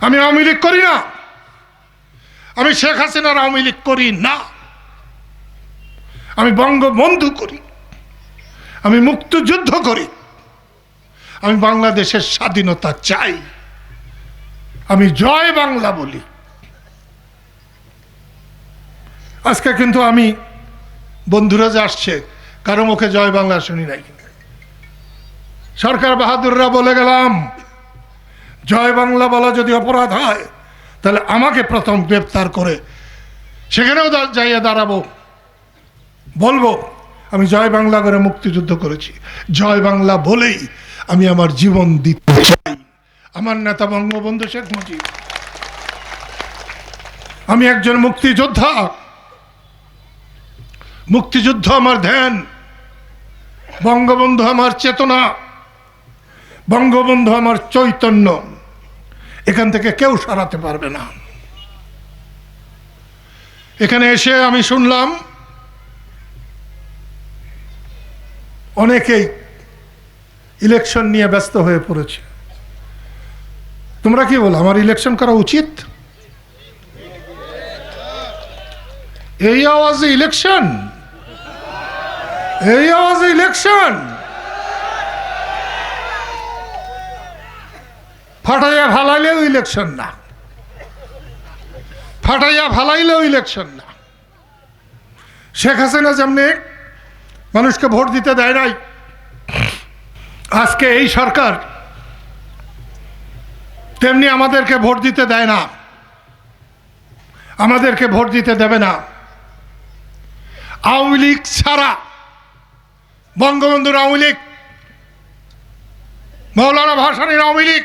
আমি আওয়ামী লীগ করি না। আমি শেখ হাসিনার আওয়ামী লীগ করি না। আমি বঙ্গবন্ধু করি। আমি মুক্তিযুদ্ধ করি। আমি বাংলাদেশের স্বাধীনতা চাই। আমি জয় বাংলা বলি। আজকে কিন্তু আমি বন্ধুরা যে আসছে, কারও মুখে জয় বাংলা শুনি নাই। সরকার বাহাদুররা বলে গেলাম জয় বাংলা বলা যদি অপরাধ হয়, তাহলে আমাকে প্রথম গ্রেপ্তার করে। সেখানেও যাইয়া দাঁড়াবো। বলব, আমি জয় বাংলা করে মুক্তিযুদ্ধ করেছি। জয় বাংলা বলেই আমি আমার জীবন দিতে চাই। আমার নেতা বঙ্গবন্ধু শেখ মুজিব। আমি একজন মুক্তিযোদ্ধা। মুক্তিযুদ্ধ আমার ধ্যান। বঙ্গবন্ধু আমার চেতনা। বঙ্গবন্ধু আমার চৈতন্য। এখান থেকে কেউ সরাতে পারবে না। এখানে এসে আমি শুনলাম, অনেকেই ইলেকশন নিয়ে ব্যস্ত হয়ে পড়েছে। তোমরা কি বলো, আমার ইলেকশন করা উচিত? এই আওয়াজে ইলেকশন এই আওয়াজে ইলেকশন ফাটাইয়া ফালাইলেও ইলেকশন না। ফাটাইয়া ফালাইলেও ইলেকশন না। শেখ হাসিনা যেমনি মানুষকে ভোট দিতে দেয় নাই, আজকে এই সরকার তেমনি আমাদেরকে ভোট দিতে দেয় না, আমাদেরকে ভোট দিতে দেবে না। আওয়ামী লীগ ছাড়া, বঙ্গবন্ধুর আওয়ামী লীগ, মৌলানা ভাসানির আওয়ামী লীগ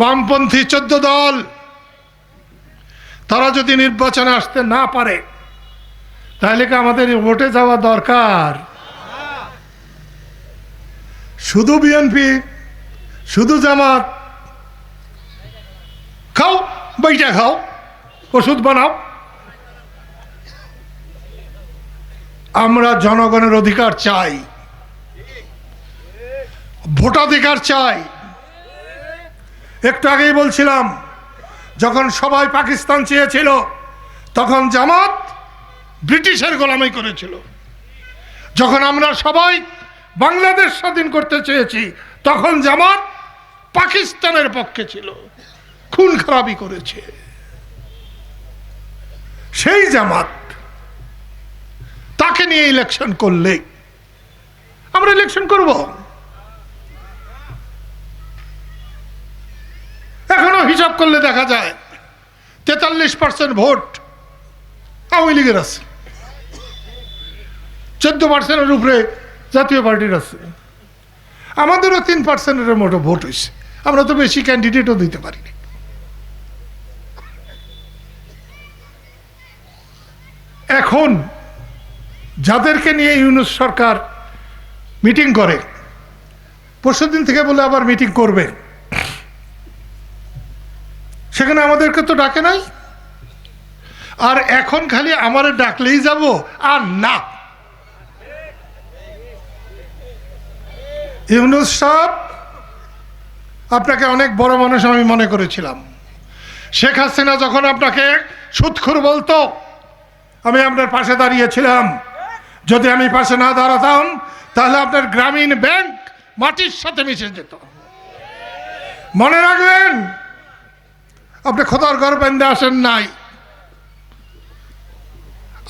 বামপন্থী চোদ্দ দল, তারা যদি নির্বাচনে আসতে না পারে, তাহলে কি আমাদের ভোটে যাওয়া দরকার? শুধু বিএনপি শুধু জামাত, খাও, বইটা খাও, ওষুধ বানাও। আমরা জনগণের অধিকার চাই, ভোটাধিকার চাই। একটু আগেই বলছিলাম, যখন সবাই পাকিস্তান চেয়েছিল, তখন জামাত ব্রিটিশের গোলামি করেছিল। যখন আমরা সবাই বাংলাদেশ স্বাধীন করতে চেয়েছি, তখন জামাত পাকিস্তানের পক্ষে ছিল, খুন খারাপি করেছে। সেই জামাত তাকে নিয়ে ইলেকশন করলে আমরা ইলেকশন করব। হিসাব করলে দেখা যায় তেতাল্লিশ পার্সেন্ট ভোট আওয়ামী লীগের আছে। চোদ্দ পার্সেন্টের উপরে জাতীয় পার্টির আছে। আমাদেরও তিন পার্সেন্টের মতো ভোট হয়েছে। আমরা তো বেশি ক্যান্ডিডেটও দিতে পারিনি। এখন যাদেরকে নিয়ে ইউনুস সরকার মিটিং করে, পরশুদিন থেকে বলে আবার মিটিং করবে সেখানে আমাদেরকে তো ডাকে নাই। আর এখন খালি আমার ডাকলেই যাব, আর না। ইউনুস সাহেব, আপনাকে অনেক বড় মানুষ আমি মনে করেছিলাম। শেখ হাসিনা যখন আপনাকে সুৎখুর বলতো, আমি আপনার পাশে দাঁড়িয়েছিলাম। যদি আমি পাশে না দাঁড়াতাম, তাহলে আপনার গ্রামীণ ব্যাংক মাটির সাথে মিশে যেত। মনে রাখবেন আপনি খোদার ঘর বেঁধে আসেন নাই।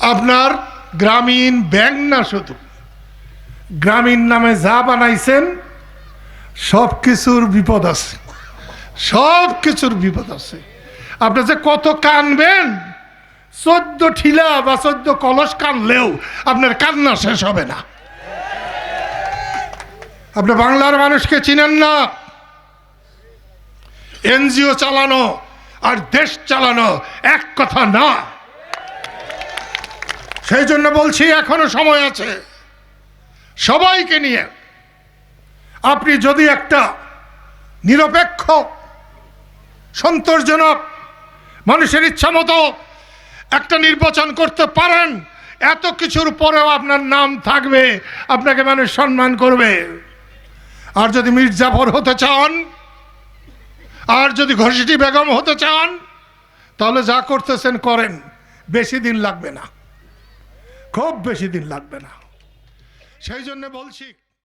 আপনার গ্রামীণ ব্যাংক না শুধু, গ্রামীণ নামে যা বানাইছেন সব কিছুর বিপদ আছে। সব কিছুর বিপদ আছে। আপনি যে কত কানবেন, চোদ্দ ঠিলা বা চোদ্দ কলস কানলেও আপনার কান্না শেষ হবে না। আপনি বাংলার মানুষকে চিনেন না। এনজিও চালানো আর দেশ চালানো এক কথা না। সেই জন্য বলছি, এখনও সময় আছে। সবাইকে নিয়ে আপনি যদি একটা নিরপেক্ষ, সন্তোষজনক মানুষের ইচ্ছা মতো একটা নির্বাচন করতে পারেন, এত কিছুর পরেও আপনার নাম থাকবে, আপনাকে মানুষ সম্মান করবে। আর যদি মির্জাফর হতে চান আর যদি ঘষিটি বেগম হতে চান, তাহলে যা করতেছেন করেন। বেশি দিন লাগবে না। খুব বেশি দিন লাগবে না। সেই জন্য বলছি